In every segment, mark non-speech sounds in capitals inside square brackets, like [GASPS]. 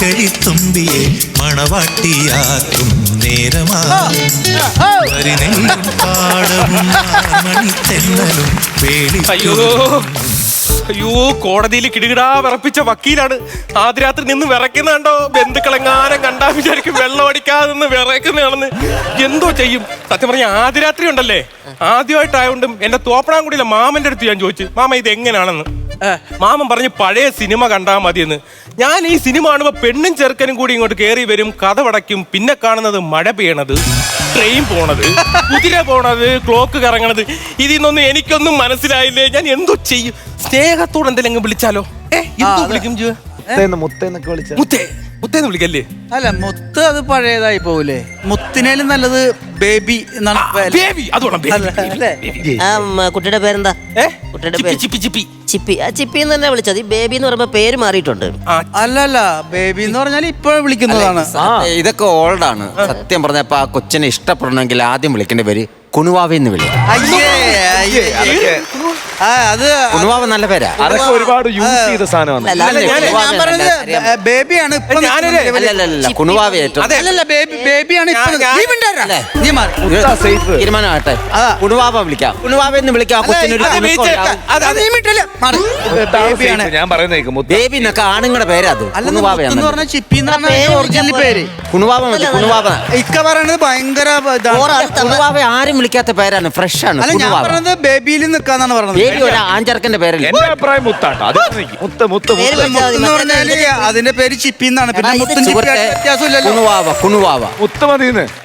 മാർഗഴിത്തുമ്പിയെ മണവാട്ടിയാക്കും നേരമാണ് പാടവും [LAUGHS] മണിത്തെന്നലും അയ്യോ. അയ്യോ കോടതിയിൽ കിടുകിടാ വിറപ്പിച്ച വക്കീലാണ്. ആദ്യ രാത്രി നിന്ന് വിറയ്ക്കുന്ന കണ്ടോ ബന്ധുക്കളെങ്ങാനും കണ്ടാ വിചാരിക്കും വെള്ളം അടിക്കാതെ നിന്ന് വിറയ്ക്കുന്നതാണെന്ന്. എന്തോ ചെയ്യും. സത്യം പറഞ്ഞ ആദ്യ രാത്രി ഉണ്ടല്ലേ? ആദ്യമായിട്ടായോണ്ടും എന്റെ തോപ്പണാങ്കുടിയിലെ മാമന്റെ അടുത്ത് ഞാൻ ചോദിച്ചു മാമ ഇത് എങ്ങനെയാണെന്ന് മാമൻ പറഞ്ഞു പഴയ സിനിമ കണ്ടാ മതിയെന്ന്. ഞാൻ ഈ സിനിമ കാണുമ്പോ പെണ്ണും ചെറുക്കനും കൂടി ഇങ്ങോട്ട് കയറി വരും കഥ വടക്കും പിന്നെ കാണുന്നത് മഴ പെയ്യണത് ട്രെയിൻ പോണത് കുതിര പോണത് ക്ലോക്ക് കറങ്ങണത്. ഇതിൽ നിന്നൊന്നും എനിക്കൊന്നും മനസ്സിലായില്ലേ? ഞാൻ എന്തോ ചെയ്യും. സ്നേഹത്തോടെ എന്തെങ്കിലും വിളിച്ചാലോ? ഏ എന്തോ വിളിക്കും ജോ? മുത്തേന്ന് മുത്തേന്നൊക്കെ വിളിച്ച. മുത്തേ മുത്തേന്ന് വിളിക്കല്ലേ? അല്ല മുത്ത് അത് പഴയതായി പോവില്ലേ മുത്തിനേലും നല്ലത് ബേബി എന്നാണ് പേര്. ബേബി അത് വേണം അല്ല, അല്ലേ? ആ ഉം, കുട്ടിയുടെ പേരെന്താ? കുട്ടിയുടെ ചിപ്പി പേര്. ചിപ്പി ചിപ്പി. ചിപ്പി ആ ചിപ്പി എന്ന് തന്നെ വിളിച്ചത് ഈ ബേബി എന്ന് പറയുമ്പോ പേര് മാറിയിട്ടുണ്ട്. ആ അല്ല അല്ല ബേബി എന്ന് പറഞ്ഞാൽ ഇപ്പോൾ വിളിക്കുന്നതാണ്. ഇതൊക്കെ ഓൾഡാണ്. സത്യം പറഞ്ഞപ്പോ ആ കൊച്ചിനെ ഇഷ്ടപ്പെടണമെങ്കിൽ ആദ്യം വിളിക്കേണ്ട പേര് കുണുവാവെന്ന് വിളിക്കും. അയ്യേ അയ്യേ അതൊക്കെ അത് കുണുവാവ നല്ല പേരാ. അതൊക്കെ ഒരുപാട് യൂസ് ചെയ്ത സാധനമാണ്. ഞാൻ പറഞ്ഞത് ബേബിയാണ് ഇപ്പൊ അല്ല, കുണുവാവ ഏറ്റവും അല്ലല്ല ബേബിയാണ് ഇപ്പൊ തീരുമാനമാകട്ടെ. അതാ. വിളിക്കാം. വിളിക്കാം കുണുവാവെന്ന് വിളിക്കാം. ആ കൊച്ചിനൊരു അത് കുണുക്കം വീഴ്ച- ഉണ്ടാവും. അത് അത്. നീ മിണ്ടില്ല മാറി. ഇതാണ് ബേബിയാണ്. safe. ഞാൻ പറയുന്നേക്ക് മുത്ത. ബേബി എന്നൊക്കെ ആണുങ്ങളുടെ പേരാ അത്. എന്ന് മതി ഇക്ക പറയണത് ഭയങ്കര ആരും വിളിക്കാത്ത പേരാണ്. ഫ്രഷ് ആണ് പറഞ്ഞത് ബേബിയിൽ നിൽക്കാന്നാണ് പറഞ്ഞത്. ബേബി ഒരു ആഞ്ചർക്കന്റെ പേരല്ലേ? എന്റെ അഭിപ്രായം മുത്ത് മുത്ത്. എന്ന് അതിന്റെ പേര് ചിപ്പി എന്നാണ്. പിന്നെ മുത്തും കുണുവാവ കുണുവാവ. മുത്ത്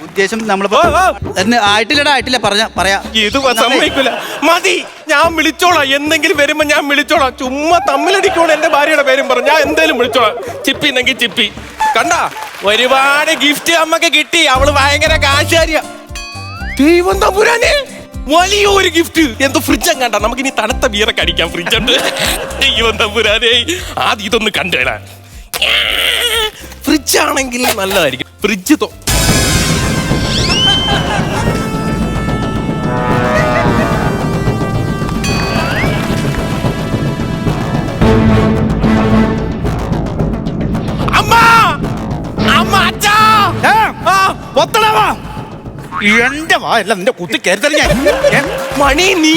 ഉദ്ദേശം ഓ. എന്ന് ആയിട്ടില്ലടാ ആയിട്ടില്ല പറഞ്ഞ പറയാ. ഇത് സമ്മതിക്കില്ല മതി ഞാൻ വിളിച്ചോളാം. എന്തെങ്കിലും വരുമ്പോ ഞാൻ വിളിച്ചോളാം. ചുമ്മാ തമ്മിലടിക്കോളൂ എന്റെ ഭാര്യയുടെ പേരും പറഞ്ഞു. ഞാൻ എന്തേലും വിളിച്ചോളാം. ചിപ്പി എന്നെങ്കിൽ ചിപ്പി. കണ്ട? ഒരുപാട് ഗിഫ്റ്റ് അമ്മയ്ക്ക് കിട്ടി. അവൾ ഭയങ്കര കാശാരിയ. ദൈവം തമ്പുരാനെ വലിയൊരു ഗിഫ്റ്റ് എന്തോ ഫ്രിഡ്ജ് കണ്ട? നമുക്ക് ഇനി തണുത്ത ബീറൊക്കെ അടിക്കാം. ഫ്രിഡ്ജ് ഉണ്ട്. ദൈവം തമ്പുരാനെ ആദ്യം ഇതൊന്ന് കണ്ടേടാ. ഫ്രിഡ്ജ് ആണെങ്കിൽ നല്ലതായിരിക്കും. ഫ്രിഡ്ജ് എന്റെ വാ എല്ലാം നിന്റെ കുത്തി കയറി ഞാൻ മണി നീ?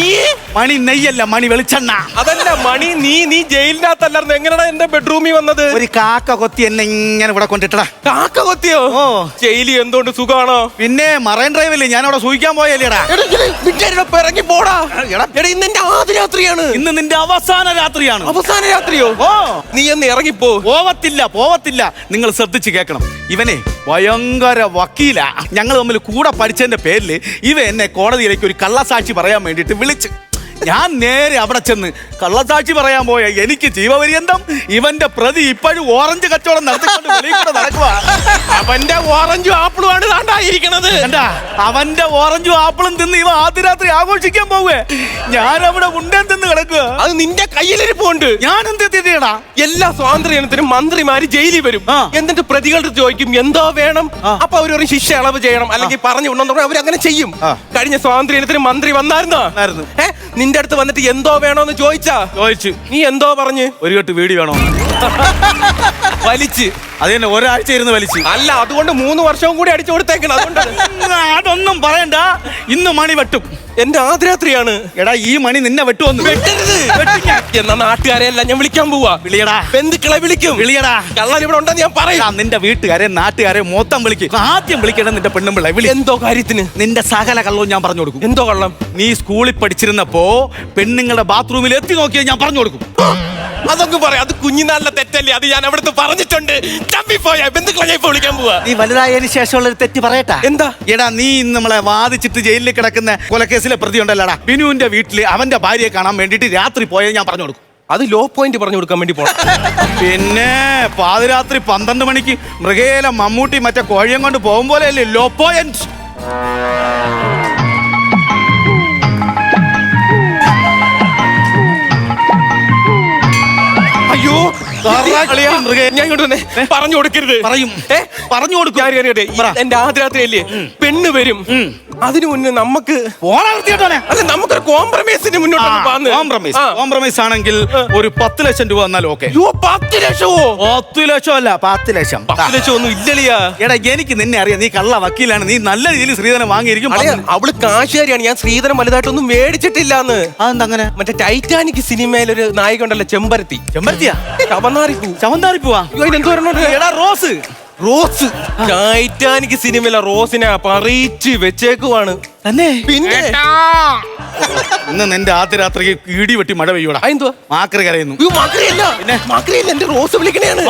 മണി നെയ്യല്ല മണി വെളിച്ചെണ്ണ. അതല്ല മണി നീ നീ ജയിലിനകത്തല്ലായിരുന്നു. എങ്ങനെയാണ് എന്റെ ബെഡ്റൂമിൽ വന്നത്? ഒരു കാക്ക കൊത്തി എന്നെ ഇങ്ങനെ ഇവിടെ കൊണ്ടിട്ടടാ. കാക്ക കൊത്തിയോ? ഓ. ജയിലി എന്തുകൊണ്ട് സുഖാണോ? പിന്നെ മറൈൻ ഡ്രൈവില്ലേ ഞാൻ അവിടെ സൂക്ഷിക്കാൻ പോയല്ലേടാ. ഇറങ്ങി പോടാ. എടാ. ഇന്ന് എന്റെ ആദ്യ രാത്രിയാണ്. ഇന്ന് നിന്റെ അവസാന രാത്രിയാണ്. അവസാന രാത്രിയോ? ഓ. നീ ഒന്ന് ഇറങ്ങിപ്പോ. പോവത്തില്ല പോവത്തില്ല. നിങ്ങൾ ശ്രദ്ധിച്ച് കേൾക്കണം. ഇവനെ ഭയങ്കര വക്കീല. ഞങ്ങൾ തമ്മിൽ കൂടെ പഠിച്ചതിന്റെ പേരിൽ ഇവ എന്നെ കോടതിയിലേക്ക് ഒരു കള്ളസാക്ഷി പറയാൻ വേണ്ടിയിട്ട് വിളിച്ച് ഞാൻ നേരെ അവിടെ ചെന്ന് കള്ളസാക്ഷി പറയാൻ പോയ എനിക്ക് ജീവപര്യന്തം ഇവന്റെ പ്രതി ഇപ്പോഴും ഓറഞ്ച് കച്ചവടം നടത്തിക്കൊണ്ട് വെളിയിൽ കൂടെ നടക്കുക അവന്റെ ഓറഞ്ചും ആപ്പിളും ആണ് താണ്ടായിരിക്കണത് എന്താ അവന്റെ ഓറഞ്ചും ആപ്പിളും തിന്ന് ഇവ ആദ്യ രാത്രി ആഘോഷിക്കാൻ പോവേ. ഞാൻ അവിടെ ഉണ്ടൻ തിന്ന് കിടക്കുക അത് നിന്റെ കയ്യിലിരിപ്പുണ്ട്. ഞാൻ എന്ത് തിരിയടാ എല്ലാ സ്വാതന്ത്ര്യത്തിനും മന്ത്രിമാര് ജയിലിൽ വരും. എന്നിട്ട് പ്രതികളുടെ ചോദിക്കും എന്തോ വേണം. അപ്പൊ അവർ ഒരു ശിക്ഷ ഇളവ് ചെയ്യണം. അല്ലെങ്കിൽ പറഞ്ഞു അവർ അങ്ങനെ ചെയ്യും. കഴിഞ്ഞ സ്വാതന്ത്ര്യത്തിന് മന്ത്രി വന്നായിരുന്നോ? വന്നായിരുന്നു. നിന്റെ അടുത്ത് വന്നിട്ട് എന്തോ വേണോന്ന് ചോദിച്ചാ? ചോദിച്ചു. നീ എന്തോ പറഞ്ഞു? ഒരു കെട്ട് വീടി വേണോ? വലിച്ച്. അത് തന്നെ ഒരാഴ്ച ഇരുന്ന് വലിച്ചു. അല്ല അതുകൊണ്ട് മൂന്ന് വർഷവും കൂടി അടിച്ചു കൊടുത്തേക്കണം. അതുകൊണ്ട് അതൊന്നും പറയണ്ട. ഇന്ന് മണി വെട്ടും. എന്റെ ആദ്യരാത്രിയാണ്. എടാ ഈ മണി നിന്നെ വെട്ടുവന്ന്. വെട്ടരുത്. എന്നാ നാട്ടുകാരെ എല്ലാം ഞാൻ വിളിക്കാൻ പോവാ. വിളിയടാ. ബന്ധുക്കളെ വിളിക്കും. വിളിയടാ. കള്ളൻ ഇവിടെ ഉണ്ടെന്ന് ഞാൻ പറയാം. നിന്റെ വീട്ടുകാരെ നാട്ടുകാരെ മൊത്തം വിളിക്കും. ആദ്യം വിളിക്കണം നിന്റെ പെണ്ണുമ്പിള്ള. വിളി. എന്തോ കാര്യത്തിന്? നിന്റെ സകല കള്ളവും ഞാൻ പറഞ്ഞു കൊടുക്കും. എന്തോ കള്ളം? നീ സ്കൂളിൽ പഠിച്ചിരുന്നപ്പോ പെണ്ണുങ്ങളുടെ ബാത്റൂമിൽ എത്തി നോക്കിയത് ഞാൻ പറഞ്ഞു കൊടുക്കും. [GASPS] അതൊക്കെ പറയാം. അത് കുഞ്ഞിനാളിലെ തെറ്റല്ലേ? അത് ഞാൻ അവിടുത്തെ പറഞ്ഞിട്ടുണ്ട്. തമ്പിപ്പോയ ബന്ധുക്കളെ ഞാൻ ഇപ്പൊ വിളിക്കാൻ പോവാ. നീ വലുതായതിനു ശേഷമുള്ള ഒരു തെറ്റ് പറയട്ടാ. എന്താ? എടാ നീ ഇന്ന് നമ്മളെ വാദിച്ചിട്ട് ജയിലിൽ കിടക്കുന്ന കൊലക്കേസിലെ പ്രതി ഉണ്ടല്ലടാ. ബിനുവിന്റെ വീട്ടിൽ അവന്റെ ഭാര്യയെ കാണാൻ വേണ്ടിട്ട് രാത്രി പോയത് ഞാൻ പറഞ്ഞു കൊടുക്കും. അത് ലോ പോയിന്റ് പറഞ്ഞു കൊടുക്കാൻ വേണ്ടി പോണം. പിന്നെ പാതിരാത്രി പന്ത്രണ്ട് മണിക്ക് മൃഗേല മമ്മൂട്ടി മറ്റേ കോഴിയും കൊണ്ട് പോകും പോലെ അല്ലേ ലോ പോയിന്റ് അയ്യോ. ഞാൻ ഇങ്ങോട്ട് വന്നേ. പറഞ്ഞു കൊടുക്കരുത്. പറയും. പറഞ്ഞു കൊടുക്കും. ഞാൻ. എന്റെ ആദ്യ രാത്രിയല്ലേ? പെണ്ണ് വരും. അതിനു മുന്നേ നമുക്ക് അല്ല നമുക്കൊരു കോംപ്രമൈസിന് മുന്നോട്ട് കോംപ്രമൈസ് കോംപ്രമൈസ് ആണെങ്കിൽ ഒരു പത്ത് ലക്ഷം രൂപ എന്നാൽ ഓക്കെ പത്ത് ലക്ഷമോ? പത്ത് ലക്ഷം അല്ല പത്ത് ലക്ഷം. പത്ത് ലക്ഷം ഒന്നും ഇല്ലളിയാ എടാ എനിക്ക് നിന്നെ അറിയാം. നീ കള്ള വക്കീലാണ്. നീ നല്ല രീതിയിൽ ശ്രീധരൻ വാങ്ങിയിരിക്കും. അവൾ കാശുകാരിയാണ്. ഞാൻ ശ്രീധരൻ വലുതായിട്ടൊന്നും മേടിച്ചിട്ടില്ലാന്ന്. അതെന്താ അങ്ങനെ? മറ്റേ ടൈറ്റാനിക് സിനിമയിലൊരു നായിക ഉണ്ടല്ലോ ചെമ്പരത്തി. ചെമ്പരത്തിയാ? ചവന്നാറിപ്പൂ ചവന്താരി പോവാ എന്തോ എടാ റോസ്. റോസ്. ടൈറ്റാനിക് സിനിമയിലെ റോസിനെ പറിച്ച് വെച്ചേക്കുവാണ്. തന്നെ? പിന്നെ? ഇന്ന് നിന്റെ ആദ്യ രാത്രിക്ക് ഇടി വെട്ടി മഴ പെയ്യൂടാ. എന്തുവാ മാക്രി കരയുന്നു. അയ്യോ, മക്രിയല്ല. മക്രിയല്ല എന്റെ റോസ് വിളിക്കണേയാണ്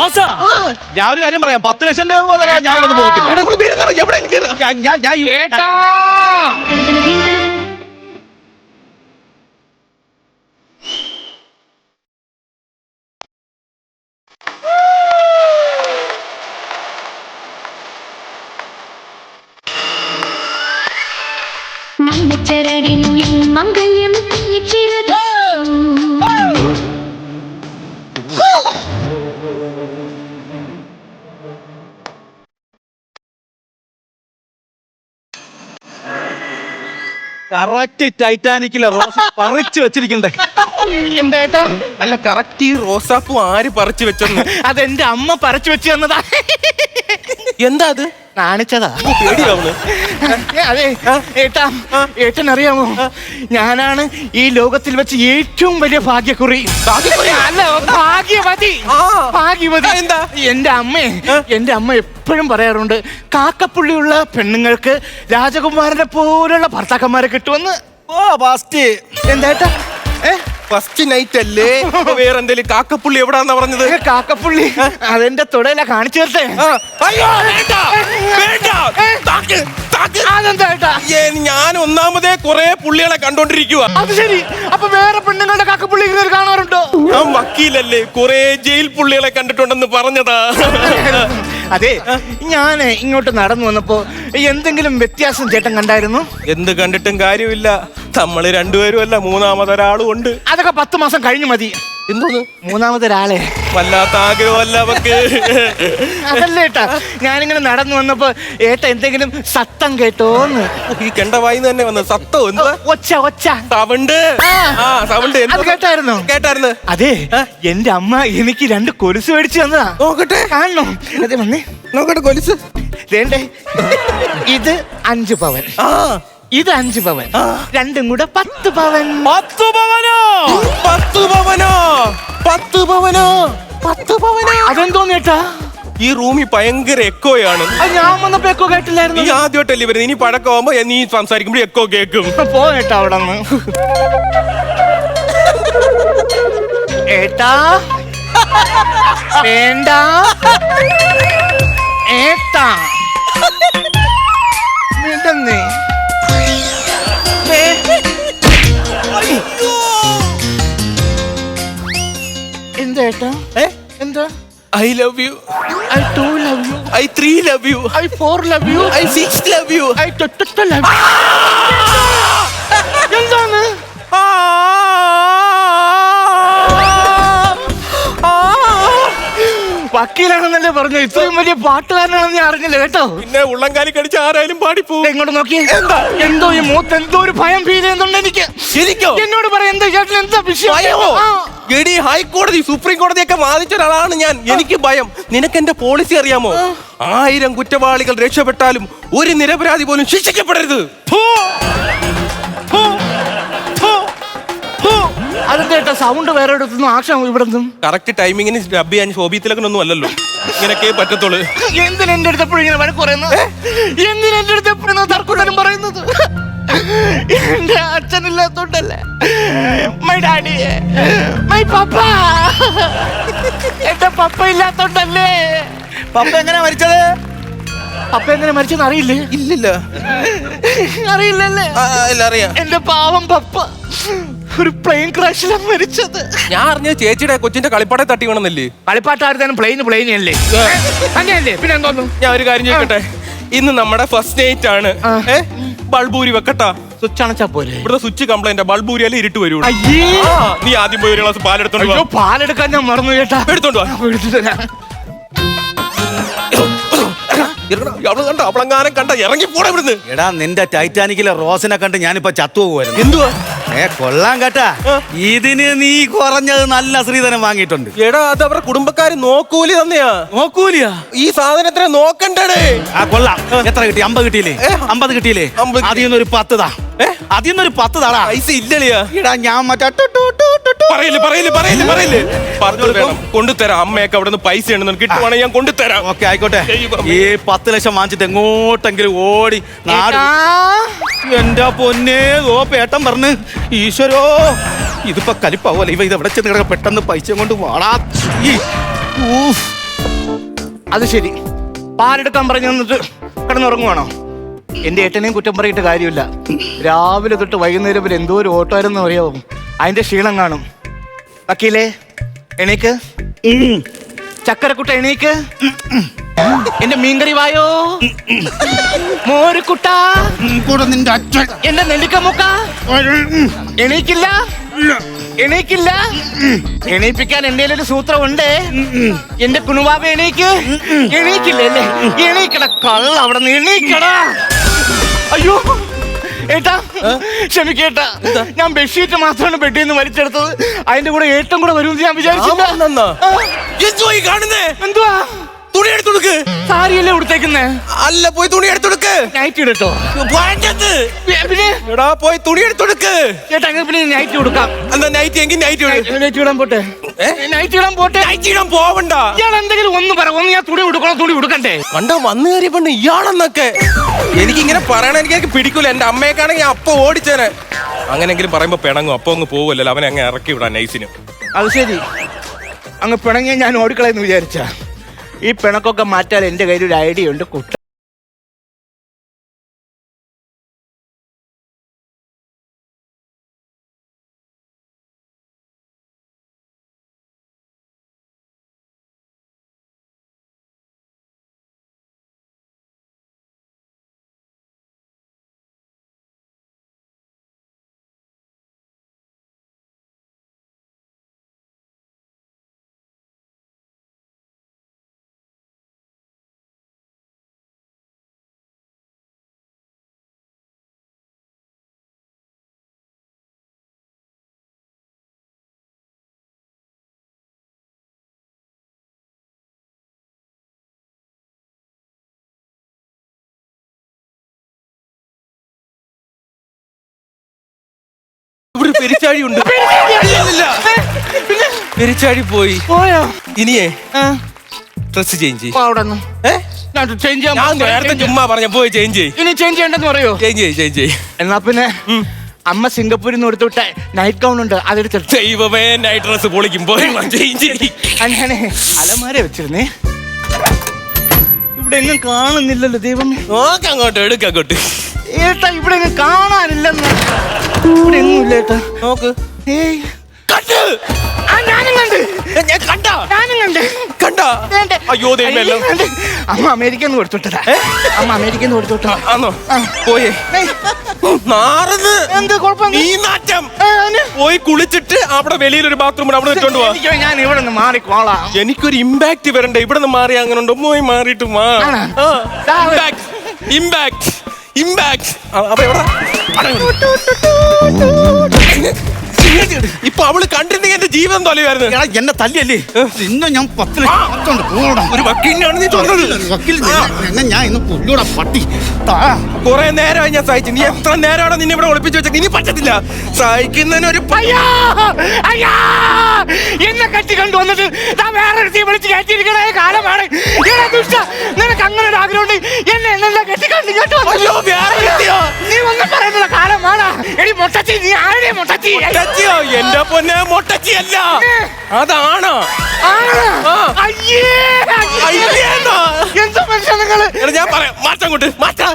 ഞാൻ ഒരു കാര്യം പറയാം. പത്ത് ലക്ഷം രൂപ ഞാൻ ഒന്നും പോകത്തില്ല. എടാ, ഇവിടെ പേര് പറ, എവിടെ എനിക്ക് ഞാൻ- ഞാൻ- ഞാൻ ഈ- മണ്ണച്ചരടിനുള്ളിൽ മംഗല്യം തിരിച്ചിരുതോ കറക്റ്റ് ടൈറ്റാനിക്കിലെ റോസ് പറിച്ചു വെച്ചിരിക്കണ്ടേ? എന്താ അല്ല കറക്റ്റ് ഈ റോസാപ്പൂ ആര് പറിച്ചു വെച്ചെന്ന്? അതെന്റെ അമ്മ പറിച്ചു വെച്ചു തന്നതാ. എന്താ അത്? കാണിച്ചതാ. പേടിയാവുന്നു. അതെ ഏട്ടാ ഏട്ടൻ അറിയാമോ ഞാനാണ് ഈ ലോകത്തിൽ വെച്ച് ഏറ്റവും വലിയ ഭാഗ്യക്കുറി. അല്ല ഭാഗ്യവതി. ആ. ഭാഗ്യവതി. ആ, എന്താ? എന്റെ അമ്മേ എന്റെ അമ്മ എപ്പോഴും പറയാറുണ്ട് കാക്കപ്പുള്ളിയുള്ള പെണ്ണുങ്ങൾക്ക് രാജകുമാരനെ പോലുള്ള ഭർത്താക്കന്മാരെ കിട്ടുമെന്ന്. ഓ ഫസ്റ്റ് എന്താ ഏ ഫസ്റ്റ് നൈറ്റ് അല്ലേ? [LAUGHS] വേറെ എന്തേലും കാക്കപ്പുള്ളി എവിടാന്നാ പറഞ്ഞത്? കാക്കപ്പുള്ളി. അതെന്റെ തുടയില കാണിച്ചു തരട്ടെ ഞാൻ ഒന്നാമതേ കുറെ പുള്ളികളെ കണ്ടോണ്ടിരിക്കുക അത് ശരി. അപ്പൊ വേറെ പെണ്ണുങ്ങളുടെ കാക്കപ്പുള്ളി ഇങ്ങനെ കാണാറുണ്ടോ? ഞാൻ വക്കീലല്ലേ കുറെ ജയിൽ പുള്ളികളെ കണ്ടിട്ടുണ്ടെന്ന് പറഞ്ഞതാ. അതെ ഞാൻ ഇങ്ങോട്ട് നടന്നു വന്നപ്പോ എന്തെങ്കിലും വ്യത്യാസം ചേട്ടൻ കണ്ടായിരുന്നു? എന്ത് കണ്ടിട്ടും കാര്യമില്ല. നമ്മൾ രണ്ടുപേരും അല്ല മൂന്നാമതൊരാളും ഉണ്ട്. അതൊക്കെ പത്ത് മാസം കഴിഞ്ഞു മതി. എന്തോന്ന്? മൂന്നാമതൊരാളെ. വല്ലാത്ത ആഗ്രഹമല്ല അവക്ക്. അതല്ല ഏട്ടാ ഞാനിങ്ങനെ നടന്നു വന്നപ്പോ ഏട്ട എന്തെങ്കിലും സത്തം കേട്ടോന്ന്. ഈ കെണ്ടവായിന്ന് തന്നെ വന്ന സത്തോ? എന്താ ഒച്ച ഒച്ച. സവണ്ട് ആ സവണ്ട് അത് കേട്ടായിരുന്നോ? കേട്ടായിരുന്നു. അതെ എന്റെ അമ്മ എനിക്ക് രണ്ട് കൊലുസ് മേടിച്ചു തന്നതാ. നോക്കട്ടെ. കാണണോ? അതെ വന്നേ. നോക്കട്ടെ കൊലുസ്. വേണ്ടേ? ഇത് അഞ്ചു പവൻ. ആ. ഇത് അഞ്ചു പവൻ. രണ്ടും കൂടെ പത്ത് പവൻ. പത്ത് പവനോ? പത്ത് പവനോ? പത്ത് പവനോ? പത്ത് പവനോ. അതെന്തോ നേട്ടാ? ഈ റൂമിൽ ഭയങ്കര എക്കോയാണ്. അത് ഞാൻ വന്നപ്പോ എക്കോ കേട്ടില്ലായിരുന്നു. നീ ആദ്യമായിട്ടല്ലേ വരുന്നത്? ഇനി പഴക്കമാകുമ്പോ നീ സംസാരിക്കുമ്പോൾ എക്കോ കേൾക്കും [LAUGHS] പോ ഏട്ടാ അവിടെ ഏട്ടാ? വേണ്ട? ഏട്ടാ? വേണ്ടെന്നേ എന്താ ഏട്ടാ? എന്താ I love you I two love you I three love you I four love you I six love you I തൊട്ട ലവ് എന്താണ് വക്കീലാണെന്നല്ലേ പറഞ്ഞു ഇത്രയും വലിയ പാട്ടുകാരനാണെന്ന് ഞാൻ അറിഞ്ഞില്ല കേട്ടോ? പിന്നെ ഉള്ളംകാലി കടിച്ച് ആരായാലും പാടിപ്പോ. എങ്ങോട്ട് ഇങ്ങോട്ട് നോക്കി? എന്താ? എന്തോ ഈ മൂത്ത് എന്തോ ഒരു ഭയം ഫീൽ ചെയ്യുന്നുണ്ട് എനിക്ക്. ശരിക്കോ? എന്നോട് പറയാം എന്താ ചേട്ടൻ എന്താ വിഷയം? ഭയമോ? ആ. എടി ഹൈക്കോടതി സുപ്രീം കോടതിയൊക്കെ വാദിച്ച ഒരാളാണ് ഞാൻ. എനിക്ക് ഭയം. നിനക്ക് എന്റെ പോളിസി അറിയാമോ? ആയിരം കുറ്റവാളികൾ രക്ഷപ്പെട്ടാലും ഒരു നിരപരാധി പോലും ശിക്ഷിക്കപ്പെടരുത്. അതെന്താ ഏട്ടാ സൗണ്ട് വേറെ എടുത്തുനിന്നും ആക്ഷൻ ഇവിടെ നിന്നും കറക്റ്റ് ടൈമിങ്ങിന് ഡബ് ചെയ്യാൻ ശോഭിത്തിലൊന്നും അല്ലല്ലോ. ഇങ്ങനൊക്കെ പറ്റത്തുള്ളൂ. എന്തിനാ എന്റെ അടുത്ത് എപ്പോഴും ഇങ്ങനെ വഴക്ക് പറയുന്നത്? എന്തിനാ എന്റെ അടുത്ത് എപ്പോഴും തർക്കുത്തരം പറയുന്നത്? എന്റെ അച്ഛനില്ലാത്തോണ്ടല്ലേ? മൈ ഡാഡി മൈ പപ്പ എന്റെ പപ്പ ഇല്ലാത്തോണ്ടല്ലേ? പപ്പ എങ്ങനെ മരിച്ചത്? പപ്പ എങ്ങനെ മരിച്ചെന്ന് അറിയില്ലേ? ഇല്ലില്ല. അറിയില്ലല്ലേ? ഇല്ല അറിയാം. എന്റെ പാവം പപ്പ. ഒരു പ്ലെയിൻ ക്രാഷിലാണ് മരിച്ചത്. ഞാൻ അറിഞ്ഞ ചേച്ചിയുടെ കൊച്ചിന്റെ കളിപ്പാടെ തട്ടി വേണമെന്നല്ലേ കളിപ്പാട്ടായിരുന്നു പ്ലെയിൻ പ്ലെയിൻ അല്ലേ? അങ്ങനെയല്ലേ? പിന്നെ എന്തോന്നു? ഞാൻ ഒരു കാര്യം ചോദിക്കട്ടെ? ഇന്ന് നമ്മുടെ ഫസ്റ്റ് നൈറ്റ് ആണ്. ഏ? ബൾബൂരി വെക്കട്ടാ. സ്വിച്ച് അണച്ചാ പോലെ ഇവിടുത്തെ സ്വിച്ച് കംപ്ലൈന്റ് ബൾബൂരിയാലും ഇരുട്ട് വരൂ. അയ്യേ. നീ ആദ്യം പോയി ഒരു ഗ്ലാസ് പാലെടുത്തോണ്ട് അയ്യോ വാ. പാലെടുക്കാൻ ഞാൻ മറന്നു കേട്ടാ എടുത്തോണ്ട് വാ. ഇറങ്ങടാ. അവൾ കണ്ട? അവളെങ്ങാനും കണ്ട ഇറങ്ങി പോടാ ഇവിടുന്ന്. എടാ നിന്റെ ടൈറ്റാനിക്കിലെ റോസിനെ കണ്ട് ഞാനിപ്പോ ചത്തു പോകുമായിരുന്നു എന്തുവാ? ഏ കൊള്ളാൻ കേട്ടാ. ഇതിന് നീ കുറഞ്ഞത് നല്ല ശ്രീധനം വാങ്ങിയിട്ടുണ്ട്. എടാ അത് അവരുടെ കുടുംബക്കാര് നോക്കൂലി തന്നെയാ. നോക്കൂലിയാ? ഈ സാധനത്തിനെ നോക്കണ്ടേ ആ കൊള്ളാം. എത്ര കിട്ടി? അമ്പത് കിട്ടിയില്ലേ? അമ്പത് കിട്ടിയില്ലേ. അതിൽ നിന്നൊരു പത്ത് താ. അതിൽ നിന്നൊരു പത്ത് താടാ. പൈസ ഇല്ലളിയാ. എടാ ഞാൻ മറ്റേ ടു ടു ടു ടു ടു. പറയില്ല പറയില്ല പറയില്ല പറയില്ല? പറഞ്ഞോളൂ വേണം. കൊണ്ടുതരാം. അമ്മയൊക്കെ അവിടെ നിന്ന് പൈസ ഉണ്ടെന്ന് കിട്ടുവാണെങ്കിൽ ഞാൻ കൊണ്ടുതരാം. ഓക്കെ ആയിക്കോട്ടെ. ഈ പത്ത് ലക്ഷം വാങ്ങിച്ചിട്ട് എങ്ങോട്ടെങ്കിലും ഓടി നാട് എന്റെ പൊന്നേ ഓ പേട്ടം പറഞ്ഞ്. ഈശ്വരോ ഇതിപ്പോ കലിപ്പാവല്ലേ ഇവ ഇത് എവിടെ ചെന്ന് കിടക്ക? പെട്ടെന്ന് പൈസ കൊണ്ട് വാടാ. അത് ശരി. പാലെടുക്കാൻ പറഞ്ഞു തന്നിട്ട് കിടന്നുറങ്ങുവാണോ? എന്റെ ഏട്ടനെയും കുറ്റം പറയിട്ട് കാര്യമില്ല. രാവിലെ തൊട്ട് വൈകുന്നേരം വരെ എന്തോ ഒരു ഓട്ടമായിരുന്നു അറിയാവും? അതിന്റെ ക്ഷീണം കാണും. വക്കീലേ എണീക്ക്. ചക്കരക്കുട്ട എണീക്ക്. എന്റെ മീൻകറി വായോ? മോരുക്കുട്ട എന്റെ നെല്ലിക്കമുക്ക? എണീക്കില്ല? എണീക്കില്ല? എണീപ്പിക്കാൻ എന്റെ ഒരു സൂത്രം ഉണ്ട് എന്റെ കുണുവാബ എണീക്ക്. എണീക്കില്ലല്ലേ? എണീക്കട കള്ള അവിടെ നിന്ന് എണീക്കടാ. അയ്യോ. ഏട്ടാ ക്ഷമിക്കേട്ടാ. ഞാൻ ബെഡ്ഷീറ്റ് മാത്രമാണ് ബെഡിൽ നിന്ന് വലിച്ചെടുത്തത്. അതിന്റെ കൂടെ ഏറ്റവും കൂടെ വരുമെന്ന് ഞാൻ വിചാരിച്ചില്ല. എടുത്തുടുക്ക് സാരിയല്ലേ കൊടുത്തേക്കുന്നേ? അല്ല പോയി തുണി എടുത്തെടുക്ക്. നൈറ്റ് ഇടട്ടോ. വേണ്ടത് പിന്നെ? എടാ പോയി തുണി എടുത്തെടുക്ക്. ചേട്ടാ അങ്ങനെ പിന്നെ നൈറ്റ് കൊടുക്കാം. എന്താ നൈറ്റ് എങ്കിൽ നൈറ്റ്. നൈറ്റ് ഇടാൻ പോട്ടെ. നൈറ്റ് ഇടാൻ പോട്ടെ. നൈറ്റ് ഇടാൻ പോവണ്ട. ഇയാൾ എന്തെങ്കിലും ഒന്ന് പറ. ഒന്ന് ഞാൻ തുണി കൊടുക്കണം തുണി കൊടുക്കണ്ടേ കണ്ട വന്നു കയറിയ പെണ്ണ് ഇയാളെന്നൊക്കെ. എനിക്ക് ഇങ്ങനെ പറയണ എനിക്ക് എനിക്ക് പിടിക്കൂല. എന്റെ അമ്മയൊക്കെയാണെങ്കിൽ അപ്പൊ ഓടിച്ചേനെ. അങ്ങനെങ്കിലും പറയുമ്പോ പിണങ്ങും. അപ്പൊ അങ്ങ് പോവല്ലോ അവനെ അങ്ങ് ഇറക്കി വിടാൻ നൈസിന്. അത് ശരി. അങ്ങ് പിണങ്ങിയ ഞാൻ ഓടിക്കളയെന്ന് വിചാരിച്ച. ഈ പിണക്കൊക്കെ മാറ്റാൻ എന്റെ കയ്യിൽ ഒരു ഐഡിയ ഉണ്ട് കുട്ട പെരിച്ചാഴി ഉണ്ട് പെരിച്ചാഴി പോയി. പോയോ? ഇനിയേ ഡ്രസ് ചേഞ്ച് ചെയ്യ്. പോ അവിടെ നിന്ന്. ഏ? ഞാൻ ചേഞ്ച് ചെയ്യാൻ ഞാൻ പോകാം. നേരത്തെ ചുമ്മാ പറഞ്ഞ പോയി ചേഞ്ച് ചെയ്യ്. ഇനി ചേഞ്ച് ചെയ്യണ്ടെന്ന് പറയോ? ചേഞ്ച് ചെയ്യ് ചേഞ്ച് ചെയ്യ്. എന്നാ പിന്നെ അമ്മ സിംഗപ്പൂരിൽ നിന്ന് എടുത്തുവിട്ട നൈറ്റ് ഗൗൺ ഉണ്ട് ദൈവമേ നൈറ്റ് ഡ്രസ് അങ്ങനെ അലമാര വെച്ചിരുന്നേ. ഇവിടെ എങ്ങും കാണുന്നില്ലല്ലോ ദൈവമേ. നോക്കങ്ങോട്ട് എടുക്ക അങ്ങോട്ട്. ഏട്ടാ ഇവിടെ എങ്ങും കാണാനില്ലെന്ന്. ഇവിടെ ഏട്ടാ. നോക്ക്. ഏയ്. കണ്ട്. ആ ഞാനും കണ്ട്. ഞാൻ കണ്ട? ഞാനും കണ്ട്. കണ്ട? വേണ്ട. അയ്യോ. അമ്മ അമേരിക്കയിൽ നിന്ന് കൊടുത്തുവിട്ടതാ. അമ്മ അമേരിക്കയിൽ നിന്ന് കൊടുത്തുവിട്ടതാ. ആന്നോ. പോയേ. ഏയ്, നാറന്ന് എന്ത് കുഴപ്പം നീ നാറ്റം. പോയി കുളിച്ചിട്ട് അവിടെ വെളിയിൽ ഒരു ബാത്റൂം അവിടെ പോവാ എനിക്ക് ഞാൻ ഇവിടെ നിന്ന് മാറിക്കോളാം. എനിക്കൊരു ഇമ്പാക്ട് വരണ്ട? ഇവിടെ നിന്ന് മാറി അങ്ങനെ ഉണ്ടോ പോയി മാറിയിട്ട് വാ. ആണോ? ദാ വേ- ഇമ്പാക്ട് ഇമ്പാക്ട് അപ്പൊ എവിടെ? ഇപ്പൊ അവൾ കണ്ടിരുന്നെങ്കിൽ ജീവിതം തൊലയായിരുന്നു എടാ, എന്നെ തല്ലിയല്ലേ? ഇന്ന് ഞാൻ പത്ത് ലക്ഷം പോകണം. ഒരു വക്കീലിനാണ് നീ തോന്നുന്നത് വക്കീൽ ഞാൻ ഇന്ന് പുള്ളിയുടെ പട്ടി. കുറെ നേരമായി ഞാൻ സഹിച്ചു. നീ എത്ര നേരമാണ് നിന്നെ ഇവിടെ ഒളിപ്പിച്ചു വെച്ചത് ഇനി പറ്റത്തില്ല. സഹിക്കുന്നതിന് ഒരു പയ്യാ. അയ്യാ. എന്നെ കെട്ടി കൊണ്ടുവന്നിട്ട് വേറെ വേറെ ഒരുത്തി വിളിച്ച് കയറ്റിയിരിക്കണ. കാലമാണ്. ദുഷ്ട നിനക്ക് അങ്ങനെ ഒരു ആഗ്രഹം ഉണ്ട് എന്നെ എന്നെ കെട്ടി കണ്ടു കേട്ടോ വേറെ? നീ ഒന്നും പറയുന്നില്ല കാലമാണ്. എടി മൊട്ടച്ചി നീ ആരുടെ മൊട്ടച്ചി? എന്റെ പൊന്നെ മൊട്ടച്ചിയല്ല? അതാണ്? നിങ്ങൾ? എടാ ഞാൻ പറയാം. മാറ്റാൻ കൂട്ട് മാറ്റാ.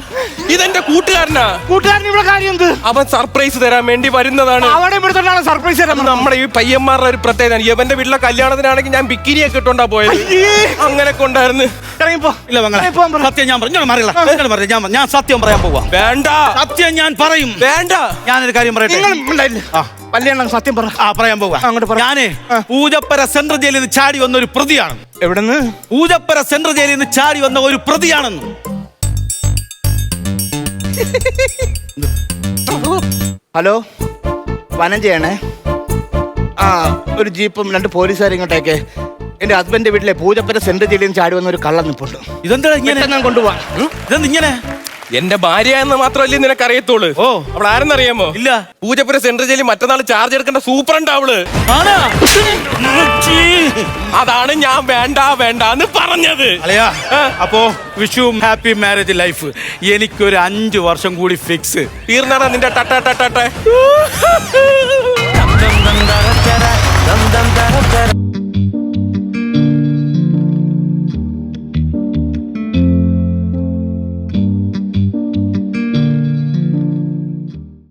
ഇതെന്റെ കൂട്ടുകാരനാ. കൂട്ടുകാരൻ ഇവിടെ കാര്യം എന്ത് അവൻ സർപ്രൈസ് തരാൻ വേണ്ടി വരുന്നതാണ്. അവിടെ ഇവിടുത്തെ സർപ്രൈസ് തരാൻ നമ്മുടെ ഈ പയ്യന്മാരുടെ ഒരു പ്രത്യേകത. യവന്റെ വീട്ടിലെ കല്യാണത്തിനാണെങ്കിൽ ഞാൻ ബിക്കിനിയൊക്കെ ഇട്ടോണ്ടാ പോയത്. അങ്ങനെ കൊണ്ടായിരുന്നു. സത്യം ഞാൻ പറഞ്ഞു. മാറില്ല ഞാൻ ഞാൻ സത്യം പറയാൻ പോവാ. വേണ്ട. സത്യം ഞാൻ പറയും. വേണ്ട. ഞാനൊരു കാര്യം പറയട്ടെ? വല്യണ്ണ സത്യം പറ. ആ പറയാൻ പോവാ അങ്ങോട്ട് പറ. ഞാനേ പൂജപ്പര സെൻട്രൽ ജയിലിൽ നിന്ന് ചാടി വന്ന ഒരു പ്രതിയാണ്. എവിടെന്ന്? പൂജപ്പര സെൻട്രൽ ജയിലിൽ നിന്ന് ചാടി വന്ന ഒരു പ്രതിയാണെന്ന്. ഹലോ? വനജയാണേ ആ ഒരു ജീപ്പും രണ്ട് പോലീസുകാരും ഇങ്ങോട്ടേക്ക്. എന്റെ ഹസ്ബൻഡ് വീട്ടിലെ പൂജപ്പര സെൻട്രൽ ജയിലിൽ നിന്ന് ചാടി വന്ന ഒരു കള്ളം നിപ്പുണ്ട് ഇതെന്താ ഇങ്ങനെ? കൊണ്ടുപോവാ. ഇതെന്താ ഇങ്ങനെ? എന്റെ ഭാര്യ എന്ന് മാത്രമല്ലേ നിനക്ക് അറിയത്തുള്ളൂ ഓ. അവൾ ആരെന്നറിയാമോ? ഇല്ല. പൂജപ്പുര സെൻട്രൽ ജയിലിൽ മറ്റന്നാൾ ചാർജ് എടുക്കേണ്ട സൂപ്രണ്ട് അവൾ. അതാണ് ഞാൻ വേണ്ട വേണ്ട എന്ന് പറഞ്ഞത് അപ്പോ വിഷു ഹാപ്പി മാരേജ് ലൈഫ്. എനിക്കൊരു അഞ്ചു വർഷം കൂടി ഫിക്സ് തീർന്നാടാ നിന്റെ ടട്ട ടട്ട ടട്ട